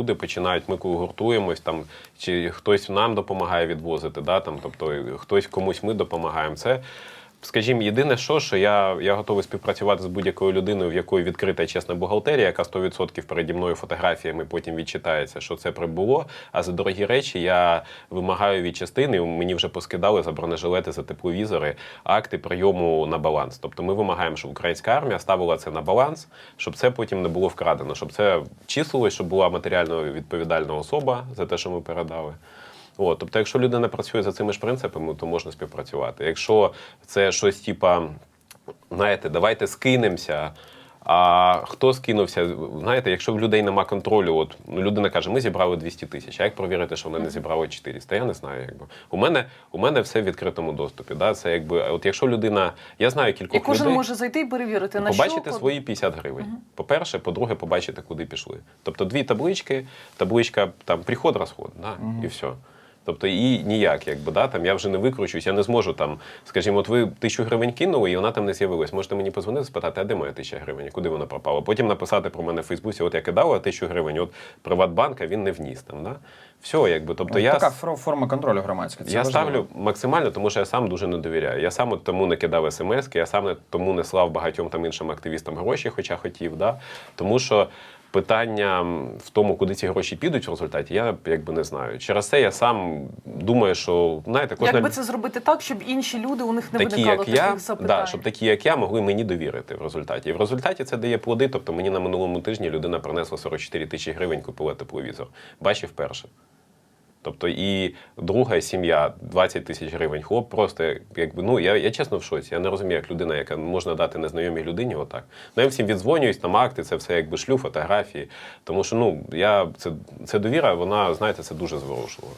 люди починають, ми гуртуємось, там чи хтось нам допомагає відвозити, да, там, тобто хтось комусь ми допомагаємо. Це. Скажімо, єдине, що, що я, я готовий співпрацювати з будь-якою людиною, в якої відкрита і чесна бухгалтерія, яка 100% переді мною фотографіями потім відчитається, що це прибуло. А за дорогі речі я вимагаю від частини. Мені вже поскидали за бронежилети, за тепловізори, акти прийому на баланс. Тобто ми вимагаємо, щоб українська армія ставила це на баланс, щоб це потім не було вкрадено, щоб це числилось, щоб була матеріально відповідальна особа за те, що ми передали. От, тобто, якщо людина працює за цими ж принципами, то можна співпрацювати. Якщо це щось типа, знаєте, давайте скинемося. А хто скинувся? Знаєте, якщо в людей нема контролю, от ну, людина каже, ми зібрали 200 тисяч. А як провірити, що вони не зібрали 400? Я не знаю. Якби у мене у мене все в відкритому доступі. Да? Це якби, от якщо людина, я знаю кількох І кожен людей, може зайти і перевірити на побачите що. свої 50 гривень. По-перше, по-друге, побачите, куди пішли. Тобто дві таблички, табличка там приход, розход, да, і все. Тобто і ніяк, якби да, там я вже не викручусь, я не зможу там, скажімо, от ви тисячу гривень кинули, і вона там не з'явилась. Можете мені позвонити, спитати, а де моя тисяча гривень, куди вона пропала? Потім написати про мене в Фейсбуці, от я кидала тисячу гривень, от Приватбанка він не вніс там. Да? Все, якби. Тобто я така форма контролю громадська. Це я важливо. ставлю максимально, тому що я сам дуже не довіряю. Я сам от тому не кидав смс, я сам тому не слав багатьом там іншим активістам гроші, хоча хотів. Да? Тому що питання в тому, куди ці гроші підуть в результаті, я якби не знаю. Через це я сам думаю, що знаєте, кожна якби це зробити так, щоб інші люди у них не такі, виникало як таких я, запитань? да, щоб такі, як я, могли мені довірити в результаті. І в результаті це дає плоди. Тобто мені на минулому тижні людина принесла 44 тисячі гривень, купила тепловізор. Бачив перше. Тобто і друга сім'я 20 тисяч гривень. Хлоп просто якби ну я, я чесно в шоці. Я не розумію, як людина, яка можна дати незнайомій людині, отак. Ну я всім відзвонююсь, там акти, це все якби шлю, фотографії. Тому що ну я це, це довіра, вона знаєте, це дуже зворушливо.